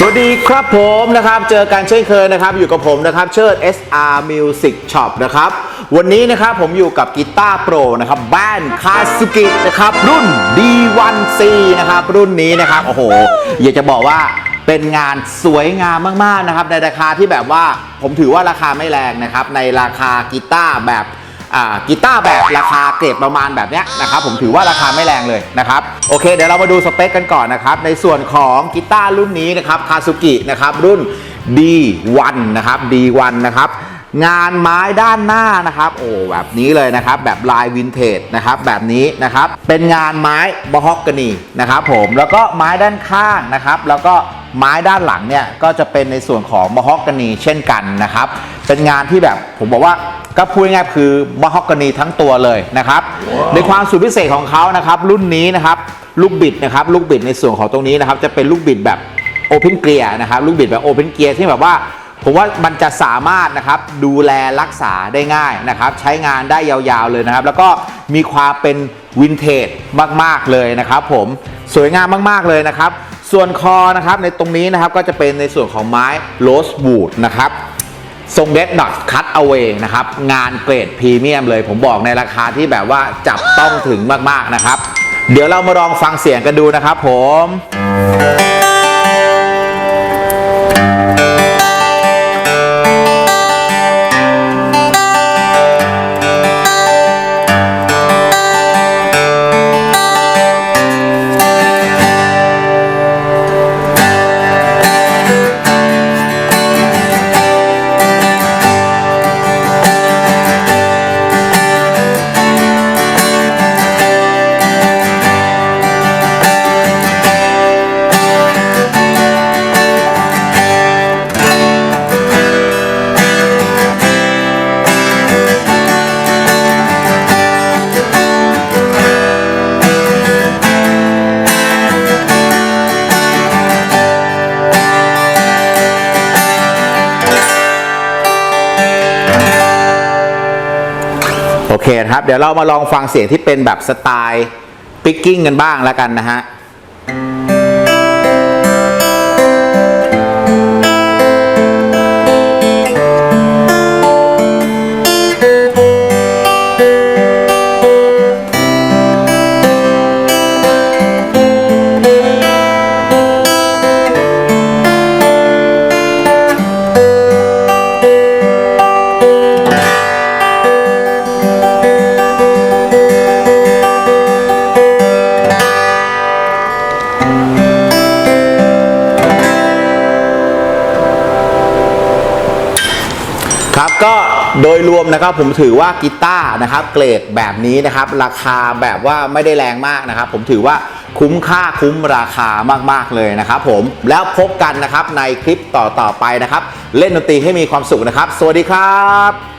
สวัสดีครับผมนะครับเจอกันเช่นเคยนะครับอยู่กับผมนะครับเชิด SR Music Shop นะครับวันนี้นะครับผมอยู่กับกีตาร์โปรนะครับแบรนคาสุกินะครับรุ่น D1C นะครับรุ่นนี้นะครับโอ้โหอยากจะบอกว่าเป็นงานสวยงามมากๆนะครับในราคาที่แบบว่าผมถือว่าราคาไม่แรงนะครับในราคากีตาร์แบบ กีตาร์แบบราคาเกรดประมาณแบบนี้นะครับผมถือว่าราคาไม่แรงเลยนะครับโอเคเดี๋ยวเรามาดูสเปคกันก่อนนะครับในส่วนของกีตาร์รุ่นนี้นะครับคาซุกินะครับรุ่น D1 นะครับ D1 นะครับงานไม้ด้านหน้านะครับ โอ้แบบนี้เลยนะครับ แบบลายวินเทจนะครับแบบนี้นะครับเป็นงานไม้บอฮอกกานีนะครับผมแล้วก็ไม้ด้านข้างนะครับ แล้วก็ ไม้ด้านหลังเนี่ยก็จะเป็นในส่วนของบอฮอกกานีเช่นกันนะครับ เป็นงานที่แบบผมบอกว่าก็พูดง่ายๆคือบาฮอกกานีทั้งตัวเลยนะครับในความสุดพิเศษของเขานะครับ รุ่นนี้นะครับลูกบิดนะครับลูกบิดในส่วนของตรงนี้นะครับ จะเป็นลูกบิดแบบโอเพนเกียร์นะครับลูกบิดแบบโอเพนเกียร์ที่แบบว่าผมว่ามันจะสามารถนะครับดูแลรักษาได้ง่ายนะครับ ใช้งานได้ยาวๆเลยนะครับ แล้วก็มีความเป็นวินเทจมากๆเลยนะครับ ผมสวยงามมากๆเลยนะครับ ส่วนคอนะครับในตรงนี้นะครับก็จะเป็นในส่วนของไม้โรสบูดนะครับทรงเด็ดดอทคัตเอาเว้นะครับ งานเกรดพรีเมียมเลยผมบอกในราคาที่แบบว่าจับต้องถึงมากๆนะครับ เดี๋ยวเรามาลองฟังเสียงกันดูนะครับผม เคครับ เดี๋ยวเรามาลองฟังเสียงที่เป็นแบบสไตล์ปิกกิ้งกันบ้างแล้วกันนะฮะ ครับก็โดยรวมนะครับผมถือว่ากีตาร์นะครับเกรดแบบนี้นะครับ ราคาแบบว่าไม่ได้แรงมากนะครับ ผมถือว่าคุ้มค่าคุ้มราคามากๆเลยนะครับผมแล้วพบกันนะครับในคลิปต่อๆไปนะครับ เล่นดนตรีให้มีความสุขนะครับ สวัสดีครับ